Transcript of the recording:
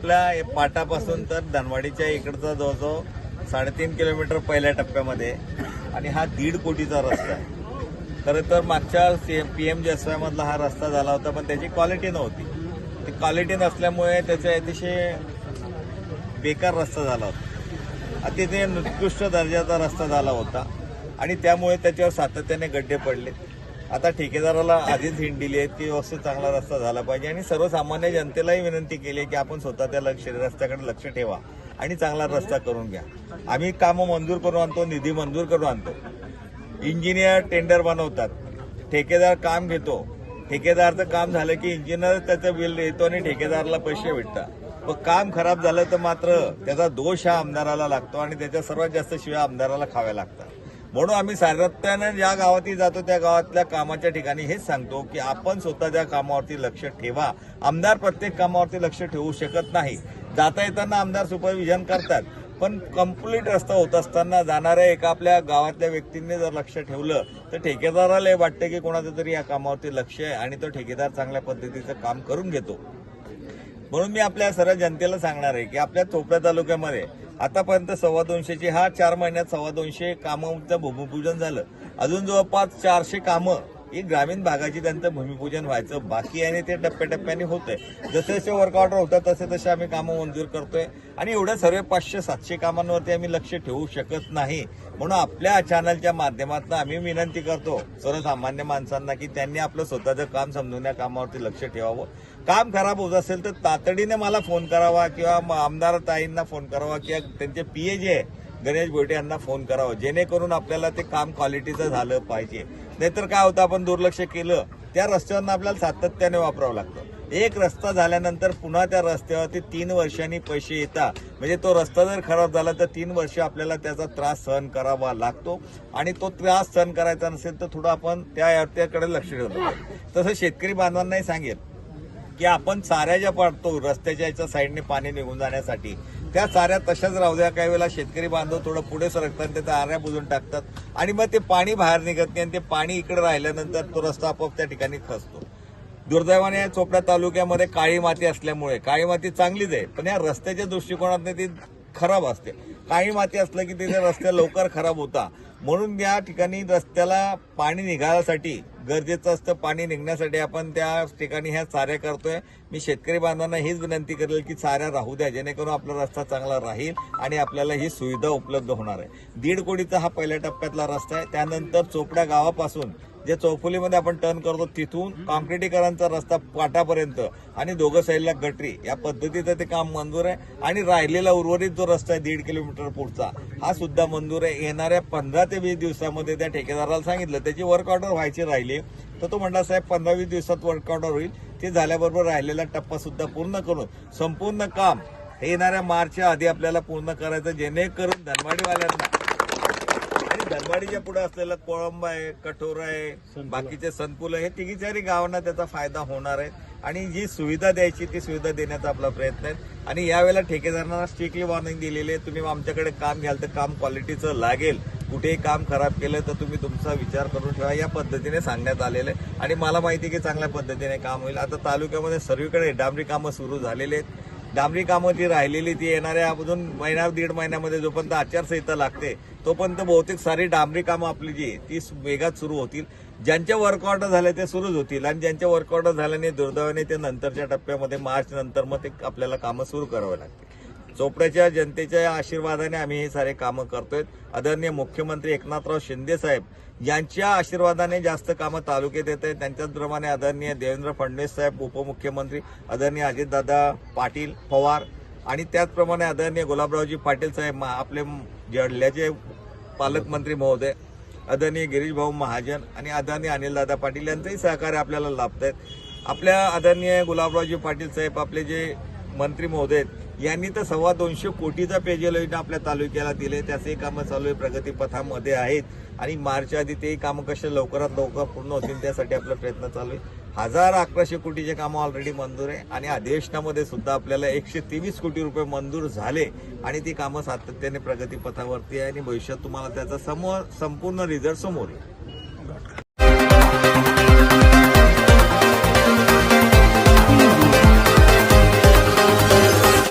आपल्या पाटापासून तर धनवाडीच्या इकडचा जवळजवळ साडेतीन किलोमीटर पहिल्या टप्प्यामध्ये आणि हा दीड कोटीचा रस्ता आहे. खरं तर मागच्या पी एम मधला हा रस्ता झाला होता पण त्याची क्वालिटी नव्हती. ती क्वालिटी नसल्यामुळे त्याचा अतिशय बेकार रस्ता झाला होता. अतिशय निकृष्ट दर्जाचा रस्ता झाला होता. आणि त्यामुळे त्याच्यावर सातत्याने गड्डे पडले आता ठेकेदाराला आधीच हिंड दिली आहे की व्यवस्थित चांगला रस्ता झाला पाहिजे. आणि सर्वसामान्य जनतेलाही विनंती केली आहे की आपण स्वतः त्या लक्ष रस्त्याकडे लक्ष ठेवा आणि चांगला रस्ता करून घ्या. आम्ही कामं मंजूर करून आणतो निधी मंजूर करून आणतो. इंजिनियर टेंडर बनवतात. ठेकेदार काम घेतो. ठेकेदारचं काम झालं की इंजिनियर त्याचं बिल देतो आणि ठेकेदाराला पैसे भेटतात. पण काम खराब झालं तर मात्र त्याचा दोष हा आमदाराला लागतो आणि त्याच्या सर्वात जास्त शिवाय आमदाराला खाव्या लागतात. म्हणून आम्ही सातत्यानं ज्या गावातही जातो त्या गावातल्या कामाच्या ठिकाणी हेच सांगतो की आपण स्वतःच्या कामावरती लक्ष ठेवा. आमदार प्रत्येक कामावरती लक्ष ठेवू शकत नाही. जाता येताना आमदार सुपरविजन करतात. पण कंप्लीट रस्ता होत असताना जाणाऱ्या एका आपल्या गावातल्या व्यक्तींनी जर लक्ष ठेवलं तर ठेकेदाराला वाटतं की कोणाचं तरी या कामावरती लक्ष आहे आणि तो ठेकेदार चांगल्या पद्धतीचं काम करून घेतो. म्हणून मी आपल्या सर्व जनतेला सांगणार आहे की आपल्या चोपड्या तालुक्यामध्ये आतापर्यंत सव्वा दोनशेची हा चार महिन्यात सव्वा दोनशे कामांचं भूमिपूजन झालं. अजून जवळपास चारशे कामं ही ग्रामीण भागाची त्यांचं भूमिपूजन व्हायचं. बाकी आहे आणि ते टप्प्याटप्प्याने आहे जसे जसे वर्कआउट होतात तसे तसे आम्ही कामं मंजूर करतोय. आणि एवढ्या सर्व पाचशे सातशे कामांवरती आम्ही लक्ष ठेवू शकत नाही. म्हणून आपल्या चॅनलच्या माध्यमातून आम्ही विनंती करतो सर्वसामान्य माणसांना की त्यांनी आपलं स्वतःचं काम समजून या कामावरती लक्ष ठेवावं. काम खराब होत असेल तर तातडीने मला फोन करावा किंवा म- आमदार ताईंना फोन करावा किंवा त्यांचे पीए जे आहे गणेश भोटे यांना फोन करावा. जेणेकरून आपल्याला ते काम क्वालिटीचं झालं पाहिजे. नाहीतर काय होतं आपण दुर्लक्ष केलं त्या रस्त्यावरनं आपल्याला सातत्याने वापरावं लागतं. एक रस्ता झाल्यानंतर पुन्हा त्या रस्त्यावरती तीन वर्षांनी पैसे येतात. म्हणजे तो रस्ता जर खराब झाला तर तीन वर्ष आपल्याला त्याचा त्रास सहन करावा लागतो. आणि तो त्रास सहन करायचा नसेल तर थोडं आपण त्या त्याकडे लक्ष ठेवलं तसं शेतकरी बांधवांनाही सांगेल की आपण साऱ्या ज्या पाडतो रस्त्याच्या याच्या साईडने पाणी निघून जाण्यासाठी त्या चाऱ्या तशाच राहू द्या. काही वेळेला शेतकरी बांधव थोडं पुढे सरकतात त्याच्या आऱ्या बुजून टाकतात. आणि मग ते पाणी बाहेर निघत नाही आणि ते पाणी इकडे राहिल्यानंतर तो रस्ता आपोआप त्या ठिकाणी खचतो. दुर्दैवाने या चोपडा तालुक्यामध्ये काळी माती असल्यामुळे काळी माती चांगलीच आहे पण या रस्त्याच्या दृष्टिकोनातून ती खराब असते. काळी माती असलं की तिथे रस्ते लवकर खराब होता. म्हणून या ठिकाणी रस्त्याला पाणी निघाल्यासाठी गरजेचं असतं पाणी निघण्यासाठी. आपण त्या ठिकाणी ह्या चाऱ्या करतोय. मी शेतकरी बांधवांना हीच विनंती करेल की चाऱ्या राहू द्या जेणेकरून आपला रस्ता चांगला राहील आणि आपल्याला ही सुविधा उपलब्ध होणार आहे. दीड कोटीचा हा पहिल्या टप्प्यातला रस्ता आहे. त्यानंतर चोपड्या गावापासून जे चौफुलीमध्ये आपण टर्न करतो तिथून काँक्रिटीकरांचा रस्ता पाटापर्यंत आणि दोघं साईडला गटरी. या पद्धतीचं ते काम मंजूर आहे. आणि राहिलेला उर्वरित जो रस्ता आहे दीड किलोमीटर पुढचा हा सुद्धा मंजूर आहे. येणाऱ्या पंधरा ते वीस दिवसामध्ये त्या ठेकेदाराला सांगितलं. त्याची वर्क ऑर्डर व्हायची राहिली. तर तो म्हणला साहेब पंधरा वीस दिवसात वर्क ऑर्डर होईल. ते झाल्याबरोबर राहिलेला टप्पा सुद्धा पूर्ण करून संपूर्ण काम हे येणाऱ्या मार्चच्या आधी आपल्याला पूर्ण करायचं जेणेकरून धनवाडीवाल्यांना आणि धनवाडीच्या पुढे असलेलं कोळंब आहे कठोर आहे बाकीचे संकुल आहे हे तिघी चारी गावांना त्याचा फायदा होणार आहे. आणि जी सुविधा द्यायची ती सुविधा देण्याचा आपला प्रयत्न आहे. आणि यावेळेला ठेकेदारांना स्ट्रिक्टली वॉर्निंग दिलेली आहे तुम्ही आमच्याकडे काम घ्याल तर काम क्वालिटीचं लागेल. कुठेही काम खराब केलं तर तुम्ही तुमचा विचार करून ठेवा. या पद्धतीने सांगण्यात आलेलं आहे. आणि मला माहिती आहे की चांगल्या पद्धतीने काम होईल. आता तालुक्यामध्ये सर्वीकडे डांबरी कामं सुरू झालेले आहेत. डांबरी कामं जी राहिलेली ती येणाऱ्या अजून महिना दीड महिन्यामध्ये जोपर्यंत आचारसंहिता लागते तोपर्यंत बहुतेक सारी डांबरी कामं आपली जी ती वेगात सुरू होतील. ज्यांच्या वर्कआउट झाल्या झाले ते सुरूच होतील. आणि ज्यांच्या वर्कआउट झाल्याने दुर्दैवाने ते नंतरच्या टप्प्यामध्ये मार्च नंतर मग ते आपल्याला कामं सुरू करावं लागतील. चोपड्याच्या जनतेच्या आशीर्वादाने आम्ही हे सारे कामं करतोय. आदरणीय मुख्यमंत्री एकनाथराव शिंदे साहेब यांच्या आशीर्वादाने जास्त कामं तालुक्यात येत आहेत. त्यांच्याचप्रमाणे आदरणीय देवेंद्र फडणवीस साहेब उपमुख्यमंत्री आदरणीय अजितदादा पाटील पवार आणि त्याचप्रमाणे आदरणीय गुलाबरावजी पाटील साहेब मा- आपले जिल्ह्याचे पालकमंत्री महोदय आदरणीय गिरीश भाऊ महाजन आणि आदरणीय अनिलदादा पाटील यांचंही सहकार्य आपल्याला लाभत आहेत आपल्या आदरणीय गुलाबरावजी पाटील साहेब आपले जे मंत्री महोदय आहेत यांनी तर सव्वा दोनशे कोटीचा पेयजल योजना आपल्या तालुक्याला दिले. त्याचे कामं चालू आहे. प्रगतीपथामध्ये आहेत. आणि मार्च आधी ते कामं कसे लवकरात लवकर पूर्ण होतील त्यासाठी आपला प्रयत्न चालू आहे. हजार अकराशे कोटीचे कामं ऑलरेडी मंजूर आहे. आणि अधिवेशनामध्ये सुद्धा आपल्याला एकशे तेवीस कोटी रुपये मंजूर झाले. आणि ती कामं सातत्याने प्रगतीपथावरती आहे. आणि भविष्यात तुम्हाला त्याचा समोर संपूर्ण रिझल्ट समोर येईल.